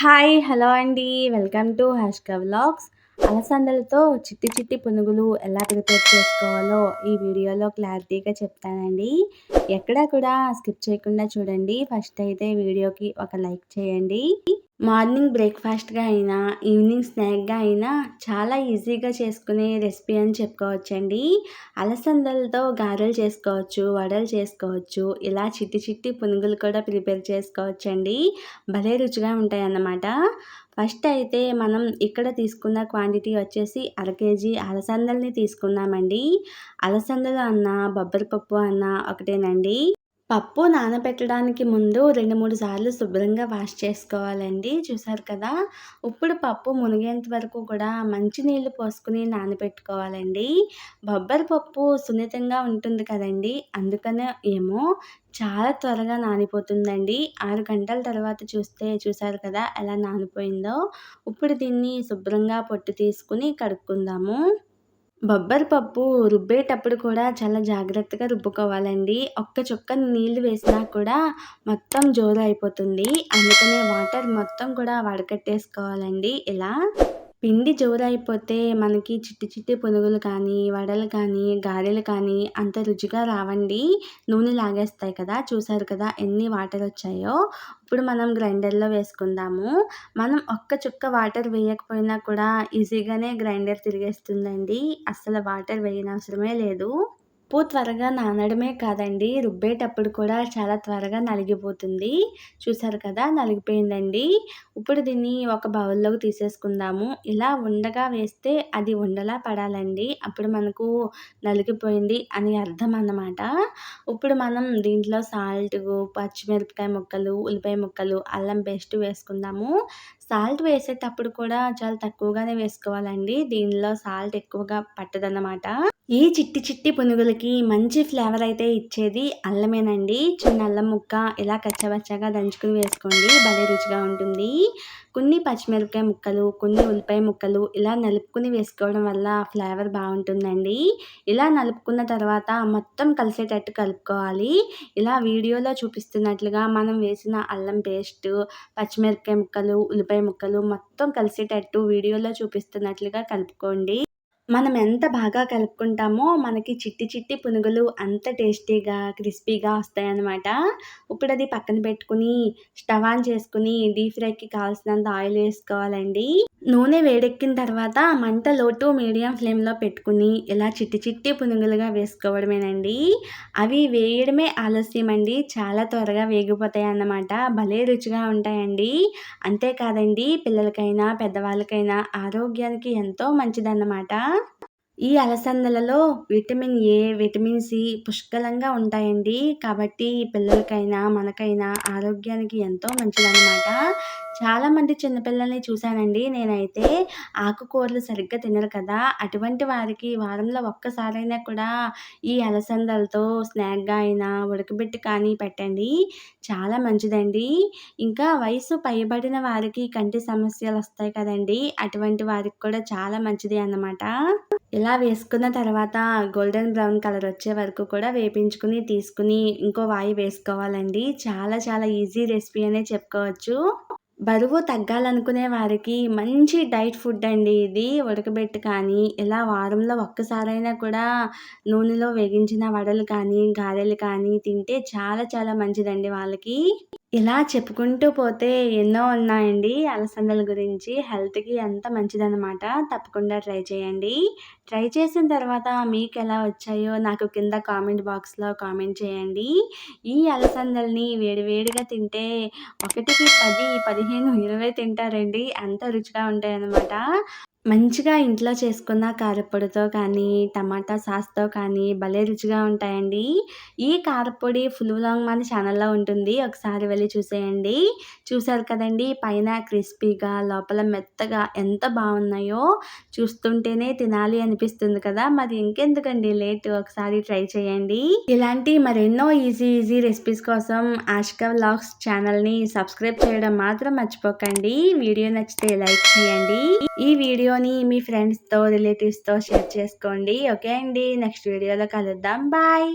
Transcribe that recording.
Hi hello అండి. Welcome to Hashka vlogs. అలసందలతో చిట్టి చిట్టి పునుగులు ఎలా ప్రిపేర్ చేసుకోవాలో ఈ వీడియోలో క్లారిటీగా చెప్తానండి. ఎక్కడా కూడా స్కిప్ చేయకుండా చూడండి. ఫస్ట్ అయితే వీడియోకి ఒక లైక్ చేయండి. మార్నింగ్ బ్రేక్ఫాస్ట్గా అయినా ఈవినింగ్ స్నాక్గా అయినా చాలా ఈజీగా చేసుకునే రెసిపీ అని చెప్పుకోవచ్చండి. అలసందలతో గారెలు చేసుకోవచ్చు వడలు చేసుకోవచ్చు ఇలా చిట్టి చిట్టి పునుగులు కూడా ప్రిపేర్ చేసుకోవచ్చండి. భలే రుచిగా ఉంటాయి అన్నమాట ఫస్ట్ అయితే మనం ఇక్కడ తీసుకున్న క్వాంటిటీ వచ్చేసి అర కేజీ అలసందల్ని తీసుకున్నామండి అలసందలు అన్న బొబ్బరి పప్పు అన్న ఒకటేనండి. పప్పు నానబెట్టడానికి ముందు రెండు మూడు సార్లు శుభ్రంగా వాష్ చేసుకోవాలండి. చూసారు కదా? ఇప్పుడు పప్పు మునిగేంత వరకు కూడా మంచి నీళ్ళు పోసుకుని నానబెట్టుకోవాలండి. బొబ్బరి పప్పు సున్నితంగా ఉంటుంది కదండి. అందుకనే ఏమో చాలా త్వరగా నానిపోతుందండి. ఆరు గంటల తర్వాత చూస్తే చూసారు కదా ఎలా నానిపోయిందో. ఇప్పుడు దీన్ని శుభ్రంగా పొట్టు తీసుకుని కడుక్కుందాము. బొబ్బరి పప్పు రుబ్బేటప్పుడు కూడా చాలా జాగ్రత్తగా రుబ్బుకోవాలండి. ఒక్క చుక్క నీళ్ళు వేసినా కూడా మొత్తం జోరు అయిపోతుంది. అందుకనే వాటర్ మొత్తం కూడా వడకట్టేసుకోవాలండి. ఇలా పిండి జోరైపోతే మనకి చిట్టి చిట్టి పునుగులు కానీ వడలు కానీ గారెలు కానీ అంత రుచిగా రావండి. నూనె లాగేస్తాయి కదా చూసారు కదా ఎన్ని వాటర్ వచ్చాయో. ఇప్పుడు మనం గ్రైండర్లో వేసుకుందాము. మనం ఒక్క చుక్క వాటర్ వేయకపోయినా కూడా ఈజీగానే గ్రైండర్ తిరిగేస్తుందండి. అసలు వాటర్ వేయనవసరమే లేదు. ఉప్పు త్వరగా నానడమే కాదండి. రుబ్బేటప్పుడు కూడా చాలా త్వరగా నలిగిపోతుంది. చూసారు కదా నలిగిపోయిందండి. ఇప్పుడు దీన్ని ఒక బౌల్లోకి తీసేసుకుందాము. ఇలా ఉండగా వేస్తే అది ఉండలా పడాలండి. అప్పుడు మనకు నలిగిపోయింది అని అర్థం అన్నమాట. ఇప్పుడు మనం దీంట్లో సాల్ట్ పచ్చిమిరపకాయ ముక్కలు ఉల్లిపాయ ముక్కలు అల్లం పేస్ట్ వేసుకుందాము. సాల్ట్ వేసేటప్పుడు కూడా చాలా తక్కువగానే వేసుకోవాలండి. దీనిలో సాల్ట్ ఎక్కువగా పట్టదన్నమాట. ఈ చిట్టి చిట్టి పునుగులకి మంచి ఫ్లేవర్ అయితే ఇచ్చేది అల్లమేనండి. చిన్న అల్లం ముక్క ఇలా కచ్చబచ్చగా దంచుకుని వేసుకోండి. భలే రుచిగా ఉంటుంది. కొన్ని పచ్చిమిరపకాయ ముక్కలు కొన్ని ఉల్లిపాయ ముక్కలు ఇలా నలుపుకుని వేసుకోవడం వల్ల ఫ్లేవర్ బాగుంటుందండి. ఇలా నలుపుకున్న తర్వాత మొత్తం కలిసేటట్టు కలుపుకోవాలి. ఇలా వీడియోలో చూపిస్తున్నట్లుగా మనం వేసిన అల్లం పేస్ట్ పచ్చిమిరపకాయ ముక్కలు ఉల్లిపాయ ముక్కలు మొత్తం కలిసేటట్టు వీడియోలో చూపిస్తున్నట్లుగా కలుపుకోండి. మనం ఎంత బాగా కలుపుకుంటామో మనకి చిట్టి చిట్టి పునుగులు అంత టేస్టీగా క్రిస్పీగా వస్తాయన్నమాట. ఇప్పుడు అది పక్కన పెట్టుకుని స్టవ్ ఆన్ చేసుకుని డీప్ ఫ్రైకి కావాల్సినంత ఆయిల్ వేసుకోవాలండి. నూనె వేడెక్కిన తర్వాత మంట లోటు మీడియం ఫ్లేమ్లో పెట్టుకుని ఇలా చిట్టి చిట్టి పునుగులుగా వేసుకోవడమేనండి. అవి వేయడమే ఆలస్యం అండి చాలా త్వరగా వేగిపోతాయి అన్నమాట భలే రుచిగా ఉంటాయండి. అంతేకాదండి పిల్లలకైనా పెద్దవాళ్ళకైనా ఆరోగ్యానికి ఎంతో మంచిదన్నమాట. ఈ అలసందలలో విటమిన్ ఏ విటమిన్ సి పుష్కలంగా ఉంటాయండి. కాబట్టి పిల్లలకైనా మనకైనా ఆరోగ్యానికి ఎంతో మంచిదన్నమాట. చాలామంది చిన్నపిల్లల్ని చూశానండి. నేనైతే ఆకుకూరలు సరిగ్గా తినరు కదా. అటువంటి వారికి వారంలో ఒక్కసారైనా కూడా ఈ అలసందలతో స్నాక్గా అయినా ఉడకబెట్టి కానీ పెట్టండి. చాలా మంచిదండి. ఇంకా వయసు పైబడిన వారికి కంటి సమస్యలు వస్తాయి కదండి. అటువంటి వారికి కూడా చాలా మంచిది అన్నమాట. ఇలా వేసుకున్న తర్వాత గోల్డెన్ బ్రౌన్ కలర్ వచ్చే వరకు కూడా వేపించుకుని తీసుకుని ఇంకో వాయి వేసుకోవాలండి. చాలా చాలా ఈజీ రెసిపీ అనే చెప్పుకోవచ్చు. బరువు తగ్గాలనుకునే వారికి మంచి డైట్ ఫుడ్ అండి ఇది ఉడకబెట్టి కానీ ఇలా వారంలో ఒక్కసారైనా కూడా నూనెలో వేగించిన వడలు కానీ గారెలు కానీ తింటే చాలా చాలా మంచిదండి వాళ్ళకి. ఇలా చెప్పుకుంటూ పోతే ఎన్నో ఉన్నాయండి అలసందల గురించి. హెల్త్కి ఎంత మంచిదన్నమాట. తప్పకుండా ట్రై చేయండి. ట్రై చేసిన తర్వాత మీకు ఎలా వచ్చాయో నాకు కింద కామెంట్ బాక్స్లో కామెంట్ చేయండి. ఈ అలసందల్ని వేడివేడిగా తింటే ఒకటికి పది పదిహేను ఇరవై తింటారండి. అంత రుచిగా ఉంటాయన్నమాట. మంచిగా ఇంట్లో చేసుకున్న కారపొడితో కానీ టమాటా సాస్తో కానీ భలే రుచిగా ఉంటాయండి. ఈ కారపొడి ఫుల్ లాంగ్ మన ఛానల్లో ఉంటుంది. ఒకసారి వెళ్ళి చూసేయండి. చూసారు కదండి పైన క్రిస్పీగా లోపల మెత్తగా ఎంత బాగున్నాయో చూస్తుంటేనే తినాలి అనిపిస్తుంది కదా. మరి ఇంకెందుకండి లేట్ ఒకసారి ట్రై చేయండి. ఇలాంటి మరెన్నో ఈజీ ఈజీ రెసిపీస్ కోసం ఆష్కా వ్లాగ్స్ ఛానల్ని సబ్స్క్రైబ్ చేయడం మాత్రం మర్చిపోకండి. వీడియో నచ్చితే లైక్ చేయండి. ఈ వీడియో వీడియోని మీ ఫ్రెండ్స్తో రిలేటివ్స్తో షేర్ చేసుకోండి. ఓకే అండి. నెక్స్ట్ వీడియోలో కలుద్దాం. బాయ్.